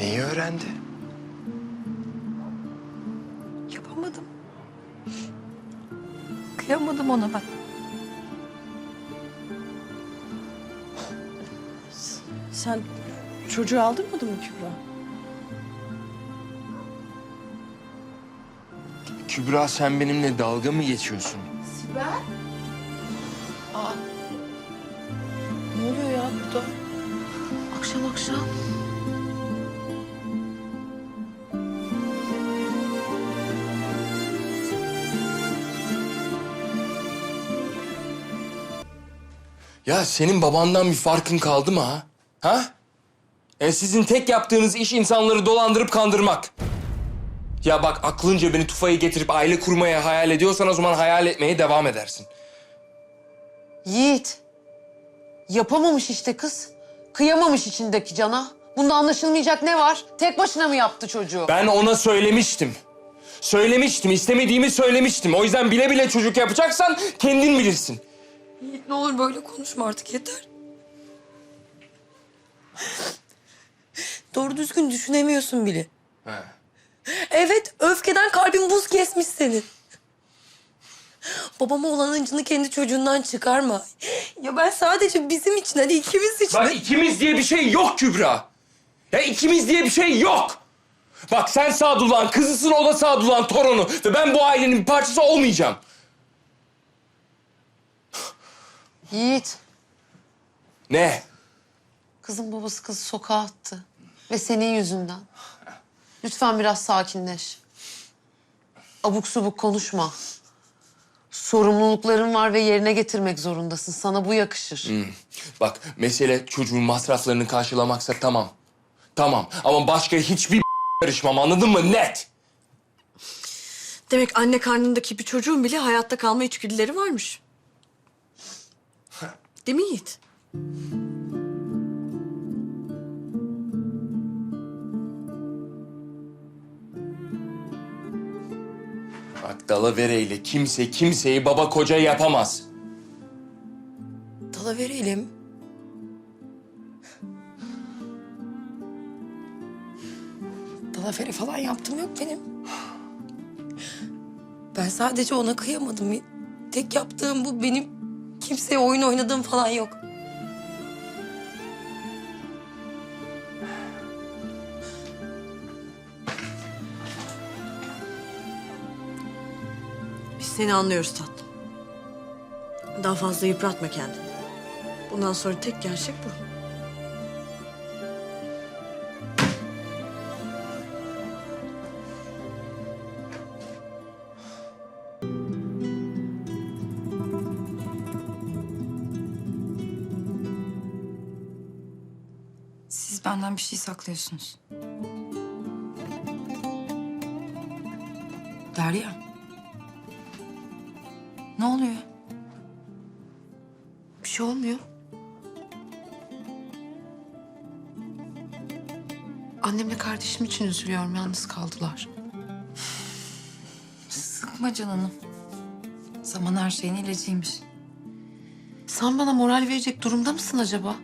Neyi öğrendi? Yapamadım. Kıyamadım ona ben. Sen çocuğu aldırmadın mı Kübra? Kübra sen benimle dalga mı geçiyorsun? Ne oluyor ya burada? Akşam akşam. Ya senin babandan bir farkın kaldı mı ha? Ha? E sizin tek yaptığınız iş insanları dolandırıp kandırmak. Ya bak aklınca beni tufayı getirip aile kurmaya hayal ediyorsan o zaman hayal etmeye devam edersin. Yiğit. Yapamamış işte kız. Kıyamamış içindeki cana. Bunda anlaşılmayacak ne var? Tek başına mı yaptı çocuğu? Ben ona söylemiştim. Söylemiştim, istemediğimi söylemiştim. O yüzden bile bile çocuk yapacaksan kendin bilirsin. Yiğit ne olur böyle konuşma artık yeter. Doğru düzgün düşünemiyorsun bile. Evet, öfkeden kalbin buz kesmiş senin. Babama olan hıncını kendi çocuğundan çıkarma. Ya ben sadece bizim için, hani ikimiz için. Bak ikimiz diye bir şey yok Kübra. Ya ikimiz diye bir şey yok. Bak sen Sadullah'ın kızısın, o da Sadullah'ın torunu. Ve ben bu ailenin bir parçası olmayacağım. Yiğit. Ne? Kızın babası kızı sokağa attı. Ve senin yüzünden. Lütfen biraz sakinleş. Abuk subuk konuşma. Sorumlulukların var ve yerine getirmek zorundasın. Sana bu yakışır. Bak mesele çocuğun masraflarını karşılamaksa tamam. Tamam ama başka hiçbir karışmam anladın mı? Net. Demek anne karnındaki bir çocuğun bile hayatta kalma içgüdüleri varmış. Değil mi Yiğit? Bak dalavereyle kimse kimseyi baba koca yapamaz. Dala verelim. Dalavere falan yaptım yok benim. Ben sadece ona kıyamadım. Tek yaptığım bu benim kimseye oyun oynadığım falan yok. Biz seni anlıyoruz tatlım. Daha fazla yıpratma kendini. Bundan sonra tek gerçek bu. Bir şey saklıyorsunuz. Derya. Ne oluyor? Bir şey olmuyor. Annemle kardeşim için üzülüyorum. Yalnız kaldılar. Sıkma canını. Zaman her şeyin ilacıymış. Sen bana moral verecek durumda mısın acaba?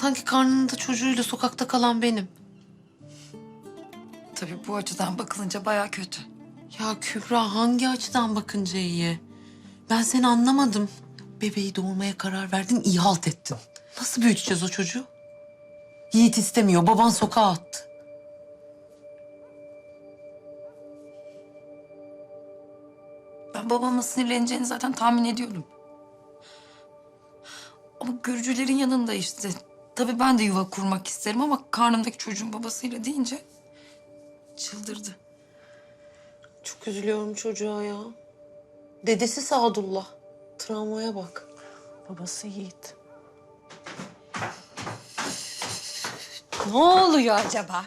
Sanki karnında çocuğuyla sokakta kalan benim. Tabii bu açıdan bakılınca baya kötü. Ya Kübra hangi açıdan bakınca iyi? Ben seni anlamadım. Bebeği doğurmaya karar verdin, iyi halt ettin. Nasıl büyüteceğiz o çocuğu? Yiğit istemiyor, baban sokağa attı. Ben babamın sinirleneceğini zaten tahmin ediyordum. Ama görücülerin yanında işte. Tabii ben de yuva kurmak isterim ama karnımdaki çocuğun babasıyla deyince çıldırdı. Çok üzülüyorum çocuğa ya. Dedesi Sadullah. Travmaya bak. Babası Yiğit. Ne oluyor acaba?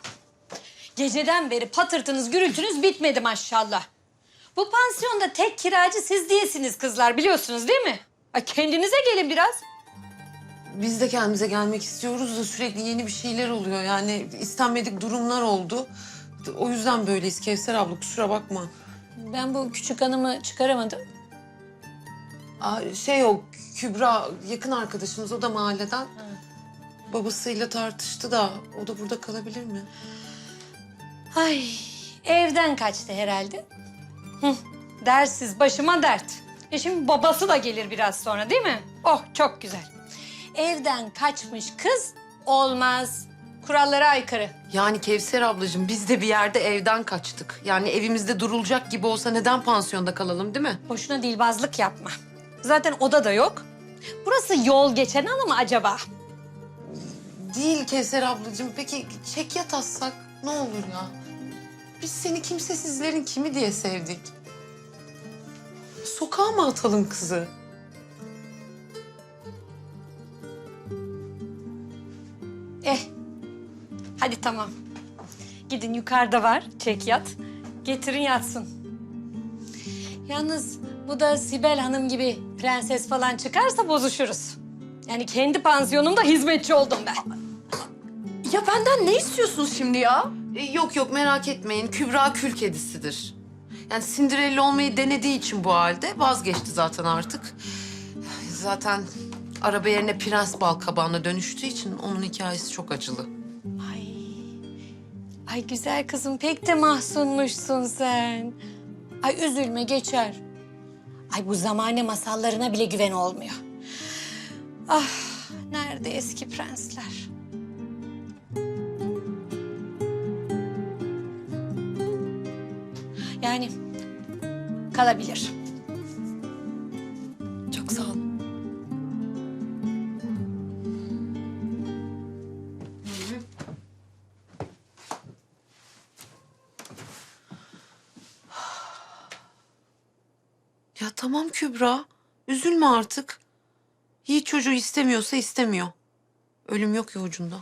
Geceden beri patırtınız, gürültünüz bitmedi maşallah. Bu pansiyonda tek kiracı siz değilsiniz kızlar biliyorsunuz değil mi? Ay kendinize gelin biraz. Biz de kendimize gelmek istiyoruz da sürekli yeni bir şeyler oluyor. Yani istenmedik durumlar oldu. O yüzden böyleyiz Kevser abla kusura bakma. Ben bu küçük hanımı çıkaramadım. Aa, şey o Kübra yakın arkadaşımız o da mahalleden. babasıyla tartıştı da o da burada kalabilir mi? Ay evden kaçtı herhalde. Hı, dersiz başıma dert. E şimdi babası da gelir biraz sonra değil mi? Oh çok güzel. Evden kaçmış kız olmaz. Kurallara aykırı. Yani Kevser ablacığım biz de bir yerde evden kaçtık. Yani evimizde durulacak gibi olsa neden pansiyonda kalalım değil mi? Boşuna dilbazlık yapma. Zaten oda da yok. Burası yol geçen ana mı acaba? Değil Kevser ablacığım. Peki çek yat atsak ne olur ya? Biz seni kimsesizlerin kimi diye sevdik. Sokağa mı atalım kızı? Eh. Hadi tamam. Gidin yukarıda var çek yat. Getirin yatsın. Yalnız bu da Sibel Hanım gibi prenses falan çıkarsa bozuşuruz. Yani kendi pansiyonumda hizmetçi oldum ben. Ya benden ne istiyorsunuz şimdi ya? E, yok yok merak etmeyin. Kübra kül kedisidir. Yani Cinderella olmayı denediği için bu halde vazgeçti zaten artık. Zaten araba yerine prens bal kabağına dönüştüğü için onun hikayesi çok acılı. Ay. Ay güzel kızım pek de mahzunmuşsun sen. Ay üzülme geçer. Ay bu zamane masallarına bile güven olmuyor. Ah nerede eski prensler? Yani kalabilir. Kübra. Üzülme artık. Yiğit çocuğu istemiyorsa istemiyor. Ölüm yok ya ucunda.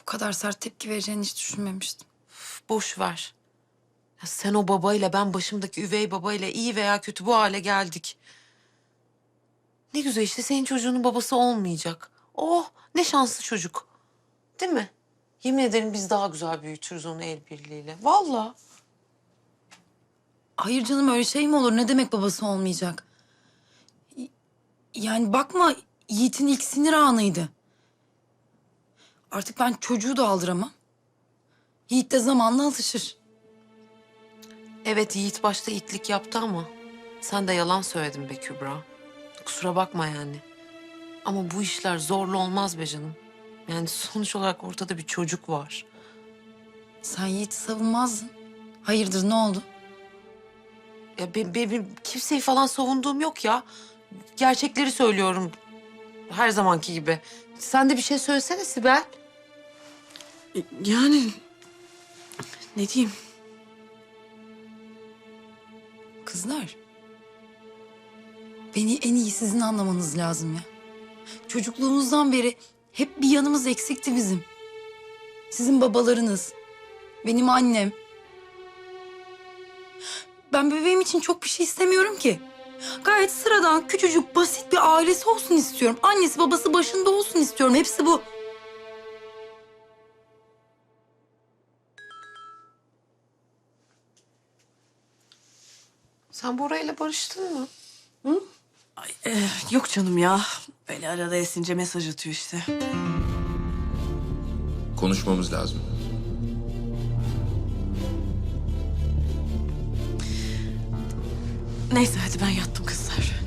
Bu kadar sert tepki vereceğini hiç düşünmemiştim. Üf, Boş ver. Ya sen o babayla ben başımdaki üvey babayla iyi veya kötü bu hale geldik. Ne güzel işte senin çocuğunun babası olmayacak. Oh ne şanslı çocuk. Değil mi? Yemin ederim biz daha güzel büyütürüz onu el birliğiyle. Vallahi. Hayır canım öyle şey mi olur? Ne demek babası olmayacak? Yani bakma Yiğit'in ilk sinir anıydı. Artık ben çocuğu da aldıramam. Yiğit de zamanla alışır. Evet Yiğit başta itlik yaptı ama sen de yalan söyledin be Kübra. Kusura bakma yani. Ama bu işler zorlu olmaz be canım. Yani sonuç olarak ortada bir çocuk var. Sen Yiğit'i savunmazdın. Hayırdır ne oldu? Ya be, be- be- kimseyi falan savunduğum yok ya. Gerçekleri söylüyorum. Her zamanki gibi. Sen de bir şey söylesene Sibel. Yani ne diyeyim? Kızlar. Beni en iyi sizin anlamanız lazım ya. Çocukluğumuzdan beri hep bir yanımız eksikti bizim. Sizin babalarınız, benim annem. Ben bebeğim için çok bir şey istemiyorum ki. Gayet sıradan, küçücük, basit bir ailesi olsun istiyorum. Annesi babası başında olsun istiyorum. Hepsi bu. Sen Bora ile barıştın mı? Eh, yok canım ya. Böyle arada esince mesaj atıyor işte. Konuşmamız lazım. Neyse hadi ben yattım kızlar.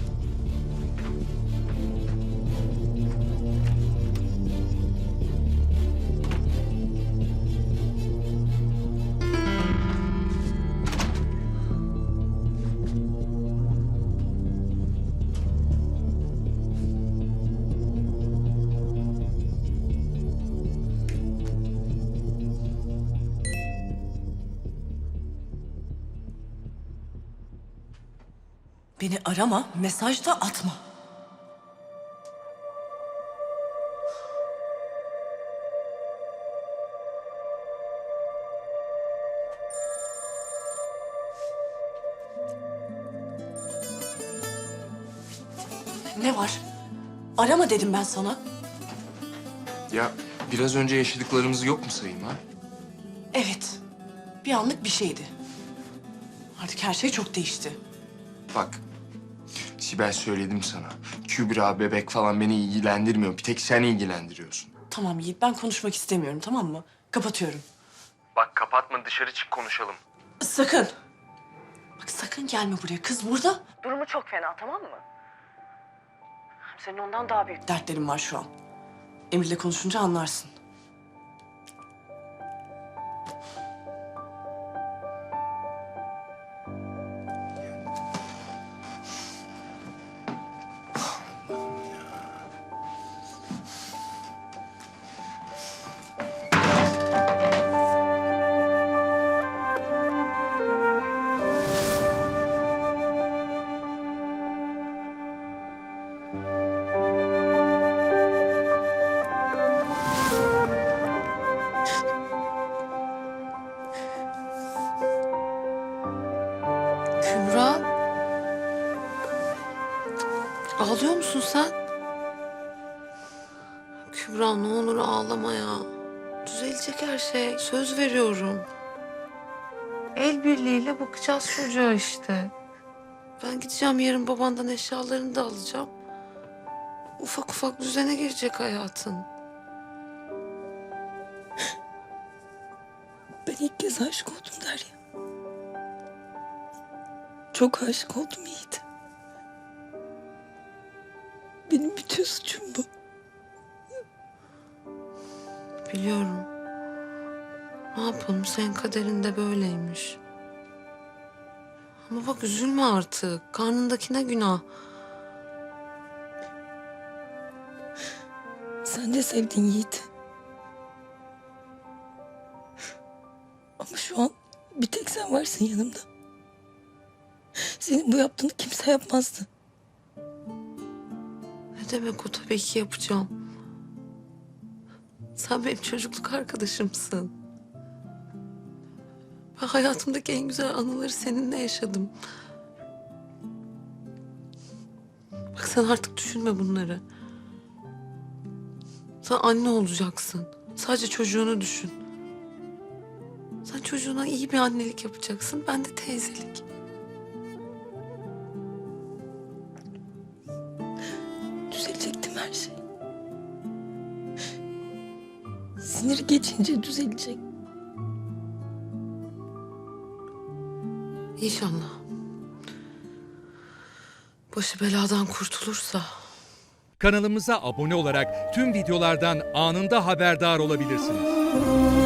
Beni arama, mesaj da atma. Ne var? Arama dedim ben sana. Ya biraz önce yaşadıklarımızı yok mu sayayım ha? Evet. Bir anlık bir şeydi. Artık her şey çok değişti. Bak Sibel söyledim sana. Kübra, bebek falan beni ilgilendirmiyor. Bir tek sen ilgilendiriyorsun. Tamam Yiğit ben konuşmak istemiyorum tamam mı? Kapatıyorum. Bak kapatma dışarı çık konuşalım. Sakın. Bak sakın gelme buraya. Kız burada. Durumu çok fena tamam mı? Senin ondan daha büyük dertlerin var şu an. Emir'le konuşunca anlarsın. Musun sen? Kübra ne olur ağlama ya. Düzelecek her şey. Söz veriyorum. El birliğiyle bakacağız çocuğa işte. Ben gideceğim yarın babandan eşyalarını da alacağım. Ufak ufak düzene girecek hayatın. Ben ilk kez aşık oldum Derya. Çok aşık oldum Yiğit. Benim bütün suçum bu. Biliyorum. Ne yapalım senin kaderin de böyleymiş. Ama bak üzülme artık. Karnındakine günah. Sen de sevdin Yiğit. Ama şu an bir tek sen varsın yanımda. Senin bu yaptığını kimse yapmazdı. Demek o tabii ki yapacağım. Sen benim çocukluk arkadaşımsın. Ben hayatımdaki en güzel anıları seninle yaşadım. Bak sen artık düşünme bunları. Sen anne olacaksın. Sadece çocuğunu düşün. Sen çocuğuna iyi bir annelik yapacaksın. Ben de teyzelik. Geçince düzelecek. İnşallah. Başı beladan kurtulursa. Kanalımıza abone olarak tüm videolardan anında haberdar olabilirsiniz.